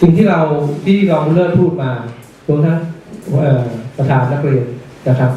สิ่งที่เราที่เราเลิศพูดมารวมทั้งประธานนักเรียนนะครับ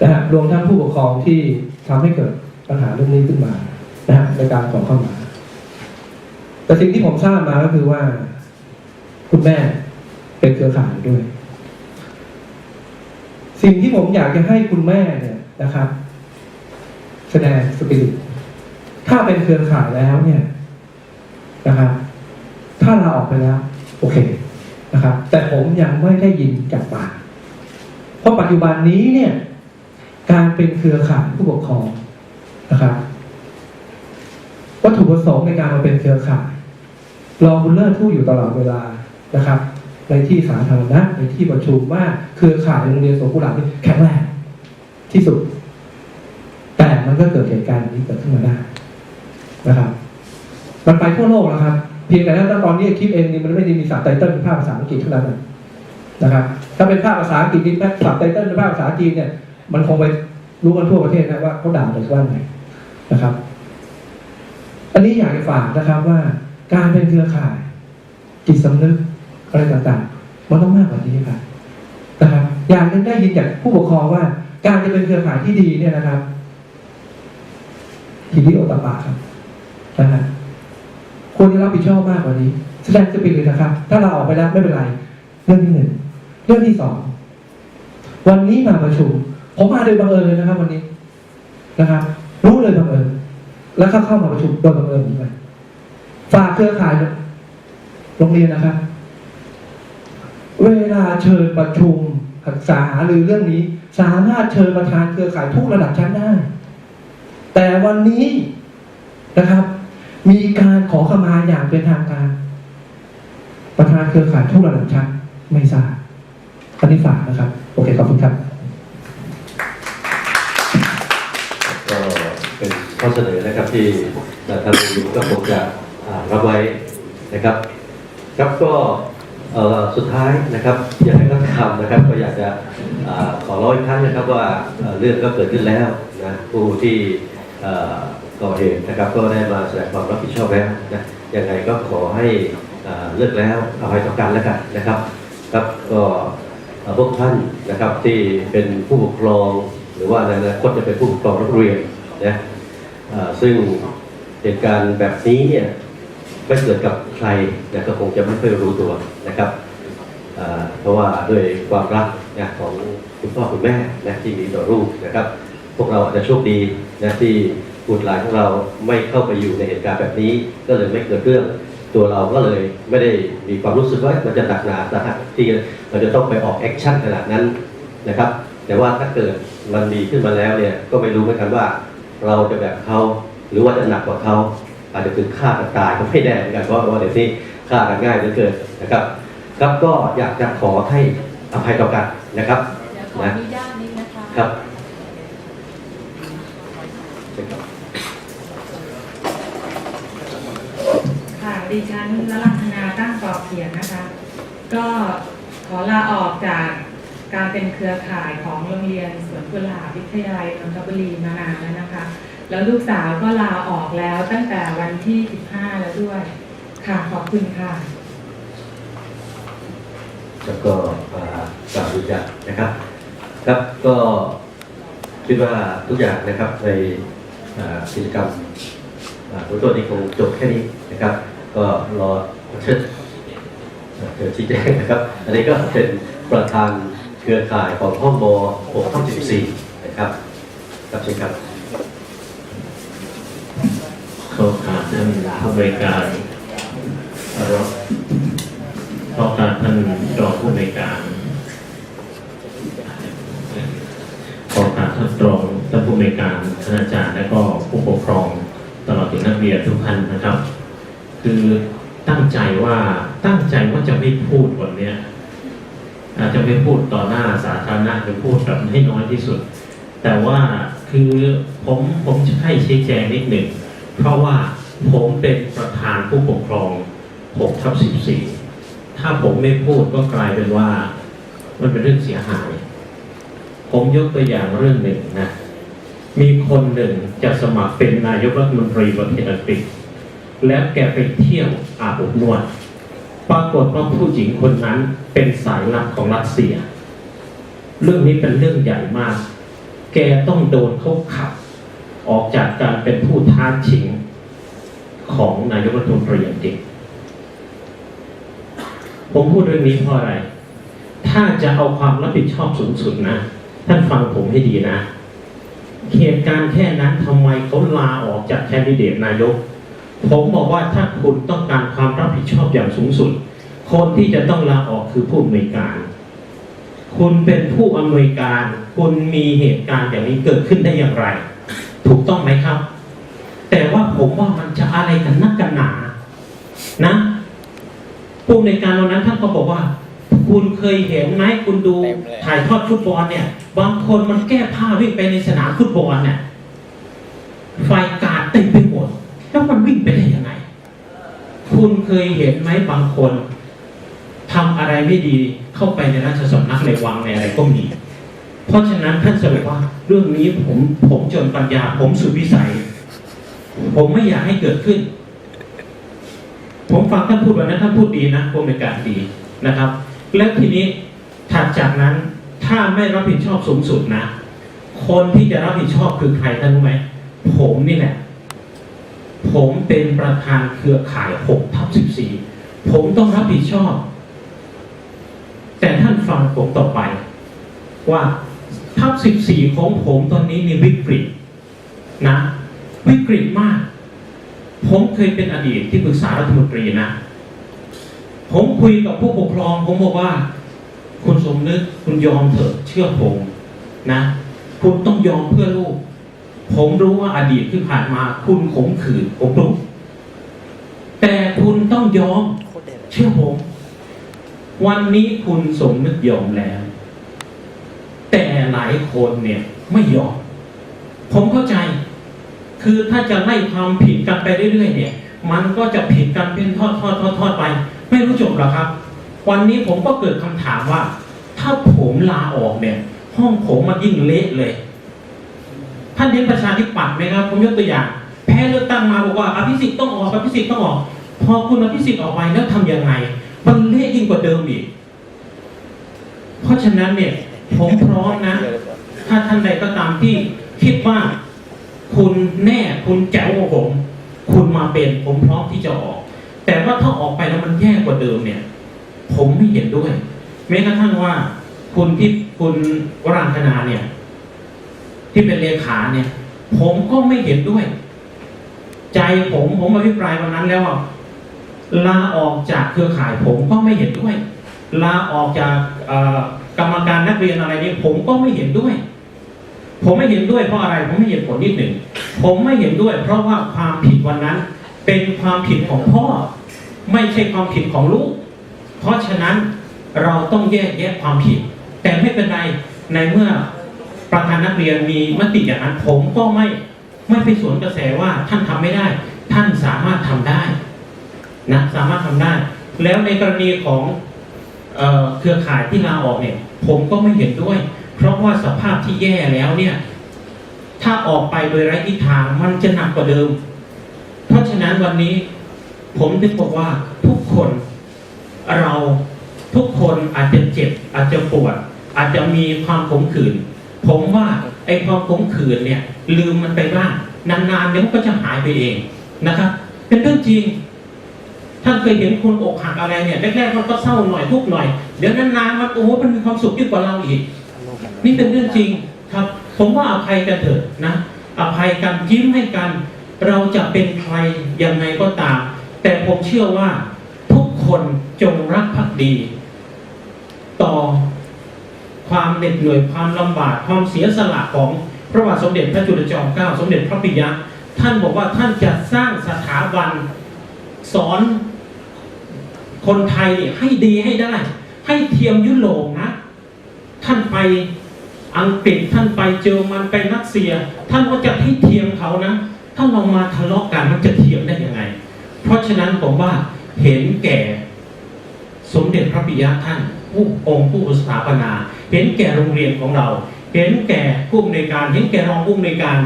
นะฮะรวมทั้งผู้ปกครองที่ทำให้เกิดปัญหาเรื่องนี้ขึ้นมานะฮะในการขอเข้ามา แต่สิ่งที่ผมทราบมาก็คือว่า คุณแม่เป็นเครือข่ายด้วย สิ่งที่ผมอยากจะให้คุณแม่เนี่ยนะครับ แสดงสปิริตถ้าเป็นเครือข่ายแล้วเนี่ยนะครับ ถ้าเราออกไปแล้ว โอเคนะครับ แต่ผมยังไม่ได้ยินจากปากเพราะปัจจุบันนี้เนี่ย การเป็นเครือข่ายผู้ปกครองนะครับวัตถุประสงค์ในการมาเป็นเครือข่ายรองบุญเลิศพูดอยู่ตลอดเวลานะครับ ในที่สาธารณะในที่ประชุมว่าเครือข่ายโรงเรียนสวนกุหลาบนี่แข็งแรงที่สุด แต่มันก็เกิดเหตุการณ์นี้เกิดขึ้นมาได้นะครับ มันไปทั่วโลกแล้วครับ เพียงแต่ว่าตอนนี้คลิปเองนี่มันไม่ได้มีสับไตเติ้ลเป็นภาพภาษาอังกฤษเท่านั้นนะครับ ถ้าเป็นภาพภาษาอังกฤษนี่สับไตเติ้ลเป็นภาพภาษาจีนเนี่ย มันคงไปรู้กันทั่วประเทศนะว่าเขาด่าอะไรว่าไงนะครับ อันนี้อยากจะฝากนะครับว่าการเป็นเครือข่ายจิตสำนึกอะไรต่างๆ มันต้องมากกว่านี้ครับนะครับ อย่ากจะได้ยินจากผู้ปกครองว่า การจะเป็นเครือข่ายที่ดีเนี่ยนะครับทีนี้โอตปาครับนะฮะ ควรจะรับผิดชอบมากกว่านี้ แสดงสปิริตนะครับ ถ้าเราออกไปแล้วไม่เป็นไร เรื่องที่หนึ่งเรื่องที่สองวันนี้มาประชุมผมมาโดยบังเอิญเลยนะครับ วันนี้นะครับ รู้เลยบังเอิญแล้วก็เข้ามาประชุมโดยบังเอิญเหมือนกันฝากเครือข่ายโรงเรียนนะครับ เวลาเชิญประชุมศึกษาหรือเรื่องนี้ สามารถเชิญประธานเครือข่ายทุกระดับชั้นได้ แต่วันนี้นะครับ มีการขอขมาอย่างเป็นทางการ ประธานเครือข่ายทุกระดับชั้นไม่ทราบอันนี้ฝากนะครับ โอเคขอบคุณครับ ก็เป็นข้อเสนอนะครับที่ท่านผู้อยู่ก็คงจะรับไว้นะครับ ครับก็สุดท้ายนะครับอย่างไรก็ตามนะครับ ก็อยากจะขอร้องอีกครั้งนะครับว่าเรื่องก็เกิดขึ้นแล้วนะผู้ที่ ก่อเหตุนะครับ ก็ได้มาแสดงความรับผิดชอบแล้วนะยังไงก็ขอให้เลิกแล้วเอาให้ต่อกันแล้วกันนะครับครับก็พวกท่านนะครับที่เป็นผู้ปกครอง หรือว่าในอนาคตจะเป็นผู้ปกครองนักเรียนนะซึ่งเหตุการณ์แบบนี้เนี่ยไม่เกิดกับใครนะก็คงจะไม่เคยรู้ตัวนะครับเพราะว่าด้วยความรักนะของคุณพ่อคุณแม่นะที่มีต่อลูกนะครับ พวกเราอาจจะโชคดีนะที่ บุตรหลานของเราไม่เข้าไปอยู่ในเหตุการณ์แบบนี้ ก็เลยไม่เกิดเรื่องตัวเราก็เลยไม่ได้มีความรู้สึกว่ามันจะหนักหนาสาหัสที่เราจะต้องไปออกแอคชั่นขนาดนั้นนะครับ แต่ว่าถ้าเกิดมันมีขึ้นมาแล้วเนี่ยก็ไม่รู้เหมือนกันว่า เราจะแบบเขาหรือว่าจะหนักกว่าเขาอาจจะถึงฆ่ากันตายก็ไม่แน่เหมือนกันเพราะว่าเดี๋ยวนี้ฆ่ากันง่ายเหลือเกินนะครับ ครับก็อยากจะขอให้อภัยต่อกันนะครับเดี๋ยวขออนุญาตนิดนะคะครับ ค่ะดิฉันละลังคณาตั้งกรอบเขียนนะคะ ก็ขอลาออกจากการเป็นเครือข่ายของโรงเรียนสวนกุหลาบวิทยาลัยนนทบุรีมานานแล้วนะคะ แล้วลูกสาวก็ลาออกแล้วตั้งแต่วันที่ 15 แล้วด้วย ค่ะขอบคุณค่ะ แล้วก็มากราบบูชานะครับ ครับก็คิดว่าทุกอย่างนะครับในอ่า กิจกรรมอ่าของตัวนี้คงจบแค่นี้นะครับ ก็รอเชิญเชิญชี้แจงนะครับ อันนี้ก็เป็นประธานเครือข่ายของห้องบ6ห้อง14 นะครับครับเชิญครับข้าการท่านผู้บริการรับข้าการท่านรองผู้บริการขอการท่านรองานผู้บริการท่านอาจารย์และก็ผู้ปกครองตลอดถึงนักเรียนทุกท่านนะครับ คือตั้งใจว่าตั้งใจว่าจะไม่พูดวันนี้อาจจะไม่พูดต่อหน้าสาธารณะหรือพูดแบบให้น้อยที่สุด แต่ว่าคือผมผมจะให้ชี้แจงนิดหนึ่ง เพราะว่าผมเป็นประธานผู้ปกครอง6ทับ14 ถ้าผมไม่พูดก็กลายเป็นว่า มันเป็นเรื่องเสียหาย ผมยกตัวอย่างเรื่องหนึ่งนะ มีคนหนึ่งจะสมัครเป็นนายกรัฐมนตรีประเทศอังกฤษ แล้วแกไปเที่ยวอาบอบนวด ปรากฏว่าผู้หญิงคนนั้นเป็นสายลับของรัสเซีย เรื่องนี้เป็นเรื่องใหญ่มาก แกต้องโดนเขาขับ ออกจากการเป็นผู้ท้าชิงของนายกรัฐมนตรีอย่างจริงผมพูดเรื่องนี้เพราะอะไร ถ้าจะเอาความรับผิดชอบสูงสุดนะ ท่านฟังผมให้ดีนะ เหตุการณ์แค่นั้นทำไมเขาลาออกจากแคนดิเดตนายก ผมบอกว่าถ้าคุณต้องการความรับผิดชอบอย่างสูงสุด คนที่จะต้องลาออกคือผู้อำนวยการ คุณเป็นผู้อำนวยการ คุณมีเหตุการณ์อย่างนี้เกิดขึ้นได้อย่างไร ถูกต้องไหมครับ แต่ว่าผมว่ามันจะอะไรกันนักกันหนา นะผู้อำนวยการวันนั้นท่านก็บอกว่า คุณเคยเห็นไหมคุณดูเต็มเลยถ่ายทอดฟุตบอลเนี่ย บางคนมันแก้ผ้าวิ่งไปในสนามฟุตบอลเนี่ยไฟกาดเต็มไปหมดแล้วมันวิ่งไปได้ยังไง คุณเคยเห็นไหมบางคนทำอะไรไม่ดีเข้าไปในราชสำนักในวังในอะไรก็มี เพราะฉะนั้นท่านสรุปว่า เรื่องนี้ผมผมจนปัญญา ผมสุดวิสัย ผมไม่อยากให้เกิดขึ้น ผมฟังท่านพูดวันนั้นท่านพูดดีนะผู้อำนวยการดีนะครับ แล้วทีนี้ถัดจากนั้นถ้าไม่รับผิดชอบสูงสุดนะ คนที่จะรับผิดชอบคือใครท่านรู้ไหมผมนี่แหละ ผมเป็นประธานเครือข่าย6ทับ14ผมต้องรับผิดชอบ แต่ท่านฟังผมต่อไป ว่าทับ14ของผมตอนนี้มีวิกฤตนะ วิกฤตมาก ผมเคยเป็นอดีตที่ปรึกษารัฐมนตรีนะ ผมคุยกับผู้ปกครอง ผมบอกว่า คุณสมนึกคุณยอมเถอะเชื่อผมนะคุณต้องยอมเพื่อลูก ผมรู้ว่าอดีตที่ผ่านมา คุณขมขื่นผมรู้แต่คุณต้องยอมเด็ดเลยเชื่อผม วันนี้คุณสมนึกยอมแล้ว แต่หลายคนเนี่ยไม่ยอม ผมเข้าใจ คือถ้าจะไล่ความผิดกันไปเรื่อยๆเนี่ย มันก็จะผิดกันเป็นทอดทอดทอดทอดไป ไม่รู้จบหรอครับ วันนี้ผมก็เกิดคำถามว่า ถ้าผมลาออกเนี่ย ห้องผมมันยิ่งเละเลย ท่านเห็นประชาธิปัตย์ไหมครับ ผมยกตัวอย่าง แพ้เลือกตั้งมาบอกว่าอภิสิทธิ์ต้องออกอภิสิทธิ์ต้องออก พอคุณอภิสิทธิ์ออกไปแล้วทำยังไง มันเละยิ่งกว่าเดิมอีก เพราะฉะนั้นเนี่ย ผมพร้อมนะ ถ้าท่านใดก็ตามที่คิดว่าคุณแน่คุณแจ๋วกว่าผม คุณมาเป็นผมพร้อมที่จะออก แต่ว่าถ้าออกไปแล้วมันแย่กว่าเดิมเนี่ย ผมไม่เห็นด้วยแม้กระทั่งว่าคุณที่คุณวรังคณาเนี่ย ที่เป็นเลขาเนี่ย ผมก็ไม่เห็นด้วย ใจผมผมอภิปรายวันนั้นแล้วลาออกจากเครือข่ายผมก็ไม่เห็นด้วย ลาออกจากกรรมการนักเรียนอะไรนี่ผมก็ไม่เห็นด้วย ผมไม่เห็นด้วยเพราะอะไรผมไม่เห็นผลนิดหนึ่งผมไม่เห็นด้วย เพราะว่าความผิดวันนั้น เป็นความผิดของพ่อ ไม่ใช่ความผิดของลูก เพราะฉะนั้นเราต้องแยกแยะความผิด แต่ไม่เป็นไรในเมื่อประธานนักเรียนมีมติอย่างนั้นผมก็ไม่ไม่ไปสวนกระแสว่าท่านทำไม่ได้ ท่านสามารถทำได้นะสามารถทำได้ แล้วในกรณีของเออเครือข่ายที่ลาออกเนี่ย ผมก็ไม่เห็นด้วย เพราะว่าสภาพที่แย่แล้วเนี่ย ถ้าออกไปโดยไร้ทิศทางมันจะหนักกว่าเดิม เพราะฉะนั้นวันนี้ ผมถึงบอกว่าทุกคนเราทุกคนอาจจะเจ็บ อาจจะปวด อาจจะมีความขมขื่นผมว่าไอ้ความขมขื่นเนี่ย ลืมมันไปบ้างนานๆเดี๋ยวมันก็จะหายไปเองนะครับ เป็นเรื่องจริงท่านเคยเห็นคนอกหักอะไรเนี่ยแรกๆมันก็เศร้าหน่อยทุกหน่อย เดี๋ยวนานๆมันโอ้โหมันมีความสุขยิ่งกว่าเราอีก นี่เป็นเรื่องจริงครับ ผมว่าอภัยกันเถอะนะอภัยกันยิ้มให้กัน เราจะเป็นใครยังไงก็ตาม แต่ผมเชื่อว่าทุกคนจงรักภักดี ต่อความเหน็ดเหนื่อยความลำบากความเสียสละของพระบาทสมเด็จพระจุลจอมเกล้าสมเด็จพระปิยะ ท่านบอกว่าท่านจะสร้างสถาบันสอนคนไทยเนี่ยให้ดีให้ได้ ให้เทียมยุโรปนะ ท่านไปอังกฤษท่านไปเจอมันไปรัสเซีย ท่านก็จะให้เทียมเขานะ ถ้าเรามาทะเลาะกันมันจะเทียมได้ยังไง เพราะฉะนั้นผมว่าเห็นแก่สมเด็จพระปิยะท่าน ผู้องค์ผู้สถาปนา เห็นแก่โรงเรียนของเรา เห็นแก่ผู้อำนวยการ เห็นแก่รองผู้อำนวยการ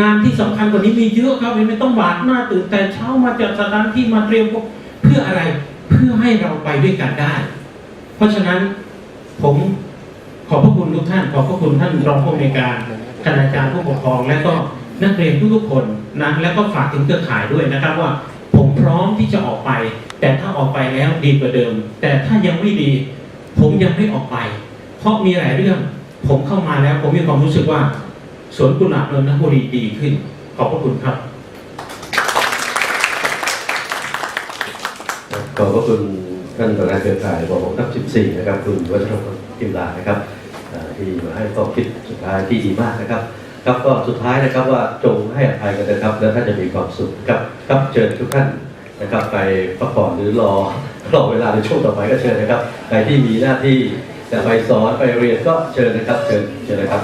งานที่สำคัญกว่านี้มีเยอะครับไม่ต้องหวาดหน้าตื่นแต่เช้ามาจัดสถานที่มาเตรียมพวกเพื่ออะไรเพื่อให้เราไปด้วยกันได้ เพราะฉะนั้นผมขอบพระคุณทุกท่าน ขอบพระคุณท่านรองผู้อำนวยการคณาจารย์ผู้ปกครองและก็นักเรียนทุกๆคนนะแล้วก็ฝากถึงเครือข่ายด้วยนะครับว่า ร้อมที่จะออกไป แต่ถ้าออกไปแล้วดีกว่าเดิม แต่ถ้ายังไม่ดี ผมยังไม่ออกไป เพราะมีหลายเรื่อง ผมเข้ามาแล้ว ผมมีความรู้สึกว่าสวนกุหลาบนนทบุรีดีขึ้น ขอบพระคุณครับขอบพระคุณท่านประธานเครือข่ายบกทัพ14 นะครับ คุณวัชรพลกิมลานะครับที่มาให้ข้อคิดสุดท้ายที่ดีมากนะครับ ครับก็สุดท้ายนะครับว่าจงให้อภัยกันนะครับ แล้วท่านจะมีความสุขครับครับเชิญทุกท่าน นะครับไปพักผ่อนหรือรอรอเวลาในช่วงต่อไปก็เชิญนะครับใครที่มีหน้าที่จะไปสอนไปเรียนก็เชิญนะครับเชิญเชิญนะครับ